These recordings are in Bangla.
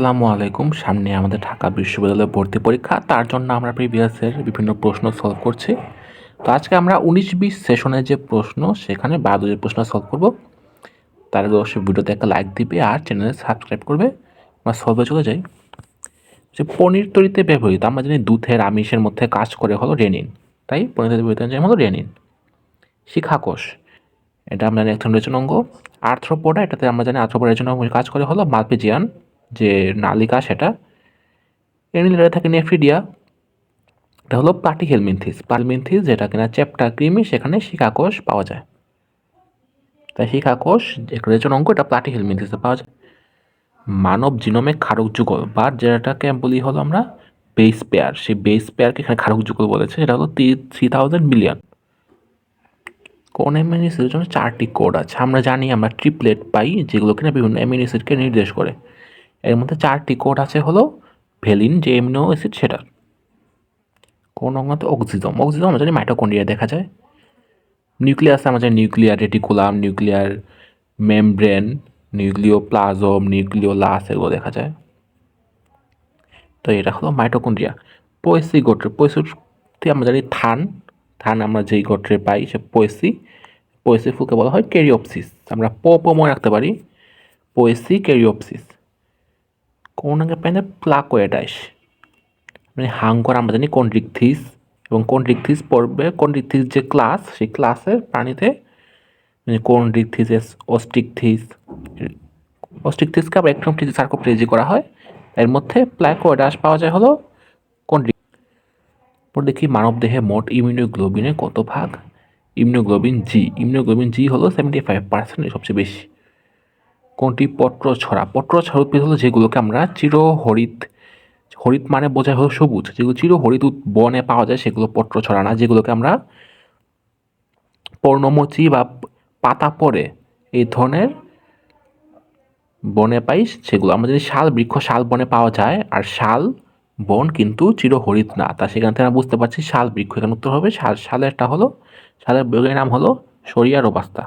আসসালামু আলাইকুম। সামনে আমাদের ঢাকা বিশ্ববিদ্যালয়ে ভর্তি পরীক্ষা। তার জন্য আমরা প্রিভিয়াসের বিভিন্ন প্রশ্ন সলভ করছি। তো আজকে আমরা উনিশ বিশ সেশনের যে প্রশ্ন, সেখানে বায়োলজির প্রশ্ন সলভ করব। তার আগে অবশ্যই ভিডিওতে একটা লাইক দিবে আর চ্যানেলে সাবস্ক্রাইব করবে। আমরা সলভে চলে যাই। যে পনির তৈরিতে ব্যবহৃত, আমরা জানি দুধের আমিষের মধ্যে কাজ করে হলো রেনিন। তাই পনির তৈরিতে ব্যবহৃত হলো রেনিন। শিখাকোষ, এটা আমরা জানি একজন রেচন অঙ্গ। আর্থ্রোপোডা, এটাতে আমরা জানি আর্থ্রোপোডা রেচন অঙ্গ কাজ করে হলো মালপেজিয়ান। যে নালিকা সেটা এনিলেটে থাকে নেফ্রিডিয়া এটা হলো প্লাটিহেলমিনথিস প্লাটিহেলমিনথিস যেটা কিনা চ্যাপ্টা ক্রিমি, সেখানে শিকাকোষ পাওয়া যায়। তাই শিকাকোষ একটা রেচন অঙ্ক এটা প্লাটিহেলমিনথিসে পাওয়া যায়। মানব জিনোমে ক্ষারক যুগল বা যেটাকে বলি হলো আমরা বেস পেয়ার। সেই বেস পেয়ারকে এখানে ক্ষারক যুগল বলেছে, সেটা হলো থ্রি থাউজেন্ড মিলিয়ন কোন অ্যামিনো জন্য চারটি কোড আছে। আমরা জানি আমরা ট্রিপলেট পাই, যেগুলো কিনা বিভিন্ন অ্যামিনো অ্যাসিডকে নির্দেশ করে। এর মধ্যে চারটি কোড আছে হলো ভেলিন, যে এমনো অ্যাসিড সেটার কোন অঙ্গতে অক্সিজম। অক্সিজম আমরা জানি দেখা যায়। নিউক্লিয়াসে আমরা জানি nuclear reticulum, nuclear membrane nucleoplasm nucleolus এগুলো দেখা যায়। তো এটা হলো মাইটোকন্ড্রিয়া। পয়সি গোত্র পয়সিতে আমরা জানি থান। থান আমরা যেই গোত্রে পাই সে পয়সি। পয়সি ফুলকে বলা হয় ক্যারিওপসিস আমরা প মনে রাখতে পারি। পয়সি ক্যারিওপসিস কোন আগে পাই না? প্লাকোয়েডাইস মানে হাঙ্কর আমরা জানি কোন কন্ড্রিকথিস এবং কোন কন্ড্রিকথিস পড়বে কন্ড্রিকথিস যে ক্লাস সেই ক্লাসের প্রাণীতে মানে কন্ড্রিকথিস অস্টিকথিস অস্টিকথিসকে আবার একটু সার্কোপ্লেজি করা হয়। এর মধ্যে প্লাকোয়েডাস পাওয়া যায় হলো কন্ড্রিক পর দেখি মানব দেহে মোট ইমিউনোগ্লোবিনের কত ভাগ? ইমিউনোগ্লোবিন জি ইমিউনোগ্লোবিন জি হলো সেভেন্টি ফাইভ পার্সেন্ট সবচেয়ে বেশি। কোনটি পত্র ছড়া পত্র ছড়া উদ্ভিদ হলো যেগুলোকে আমরা চিরহরিত হরিত মানে বোঝায় হলো সবুজ। যেগুলো চিরহরিত বনে পাওয়া যায় সেগুলো পত্র ছড়া না, যেগুলোকে আমরা পর্ণমোচী বা পাতা পরে এই ধরনের বনে পাই সেগুলো। আমরা যদি শাল, বৃক্ষ শাল বনে পাওয়া যায়, আর শাল বন কিন্তু চিরহরিত না। তা সেখান থেকে আমরা বুঝতে পারছি শাল, বৃক্ষ এখানে উত্তর হবে। শাল, শালেরটা হলো, শালের বইয়ের নাম হলো সরিয়া রোবাস্তা।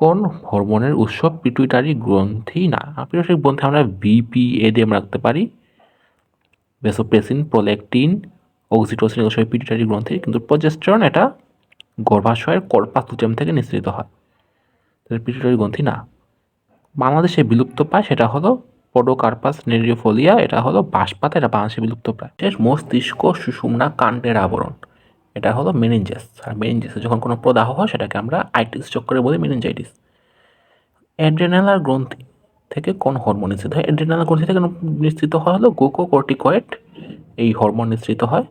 কোন হরমোনের উৎস পিটুইটারি গ্রন্থি না? পিটুইটারি গ্রন্থি আমরা বিপিএ দিয়ে রাখতে পারি। ভেসোপ্রেসিন প্রোলেকটিন অক্সিটোসিন এগুলো সবই পিটুইটারি গ্রন্থি, কিন্তু প্রজেস্টরন এটা গর্ভাশয়ের কর্পাসুচেম থেকে নিঃসৃত হয়। পিটুইটারি গ্রন্থি না। বাংলাদেশে বিলুপ্ত পায় সেটা হলো পডোকার্পাস নেরিওফোলিয়া এটা হলো বাঁশপাতা, এটা বাংলাদেশে বিলুপ্ত পায় মস্তিষ্ক সুষুম্না কাণ্ডের আবরণ। এটা হলো মেনিনজাস আর মেনিনজাসে যখন কোনো প্রদাহ হয়, সেটাকে আমরা আইটিস চক্করে বলি মেনিনজাইটিস অ্যাড্রেনালার গ্রন্থি থেকে কোন হরমোন নিঃসৃত হয়? অ্যাড্রেনালার গ্রন্থি থেকে নিঃসৃত হয় হলো গ্লুকোকর্টিকয়েড এই হরমোন নিঃসৃত হয়।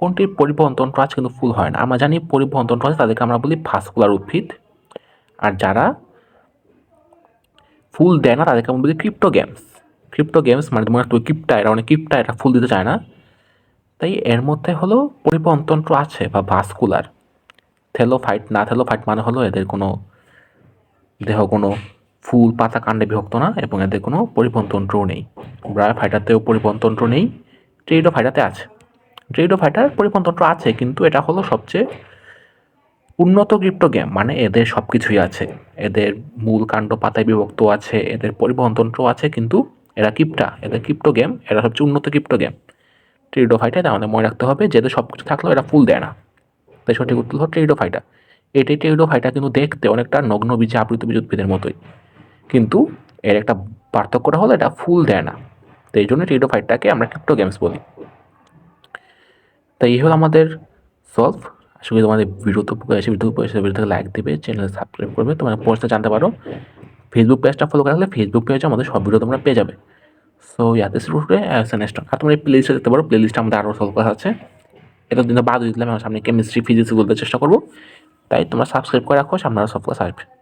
কোনটির পরিবহন তন্ত্র আছে কিন্তু ফুল হয় না। আমরা জানি পরিবহন তন্ত্র আছে, তাদেরকে আমরা বলি ভাস্কুলার উদ্ভিদ। আর যারা ফুল দেয় না, তাদেরকে আমরা বলি ক্রিপ্টো গেমস ক্রিপ্টো গেমস মানে তোমার ক্রিপ্টা এরা অনেক ক্রিপ্টা এটা ফুল দিতে চায় না। তাই এর মধ্যে হলো পরিবহনতন্ত্র আছে বা ভাস্কুলার। থেলোফাইট, না থেলোফাইট মানে হলো এদের কোনো দেহ, কোনো ফুল, পাতা, কাণ্ডে বিভক্ত না এবং এদের কোনো পরিবহনতন্ত্রও নেই। ব্রায়োফাইটাতেও পরিবহনতন্ত্র নেই, ট্রেডোফাইটাতে আছে। ট্রেডো ট্রেডোফাইটার পরিবহনতন্ত্র আছে কিন্তু এটা হলো সবচেয়ে উন্নত ক্রিপ্টো গেম মানে এদের সব কিছুই আছে। এদের মূল কাণ্ড পাতায় বিভক্ত আছে, এদের পরিবহনতন্ত্র আছে কিন্তু এরা কিপটা এদের ক্রিপ্টো গেম এরা সবচেয়ে উন্নত ক্রিপ্টো গেম ট্রেডোফাইটা আমাদের মনে রাখতে হবে, যেহেতু সব কিছু থাকলেও এটা ফুল দেয় না। তাই সঠিক উত্তর হলো ট্রেডোফাইটা এটাই ট্রেডোফাইটা কিন্তু দেখতে অনেকটা নগ্ন বীজে আবৃত বীজ উদ্ভিদের মতোই। কিন্তু এর একটা পার্থক্যটা হলো এটা ফুল দেয় না। তো এই জন্য ট্রেডোফাইটটাকে আমরা ক্রিপ্টো গেমস বলি। তাই এই হলো আমাদের সলভ আশা করি তোমাদের ভিডিও তো এসে ভিডিও এসে ভিডিওতে লাইক দেবে চ্যানেল সাবস্ক্রাইব করবে। তোমার পোস্টটা জানতে পারো। ফেসবুক পেজটা ফলো করা হলে ফেসবুক পেজে আমাদের সব ভিডিও তোমরা পেয়ে যাবে। সো শুরু করে নেক্সট আর তোমরা এই প্লে লিস্টে দেখতে পারো। প্লে লিস্টে আমাদের আরও সলভ করা আছে। এটা দিন বাদ দিলাম। সামনে কেমিস্ট্রি ফিজিক্স বলতে চেষ্টা করব। তাই তোমরা সাবস্ক্রাইব করে রাখো, সামনে আরও সব ক্লাস আসবে।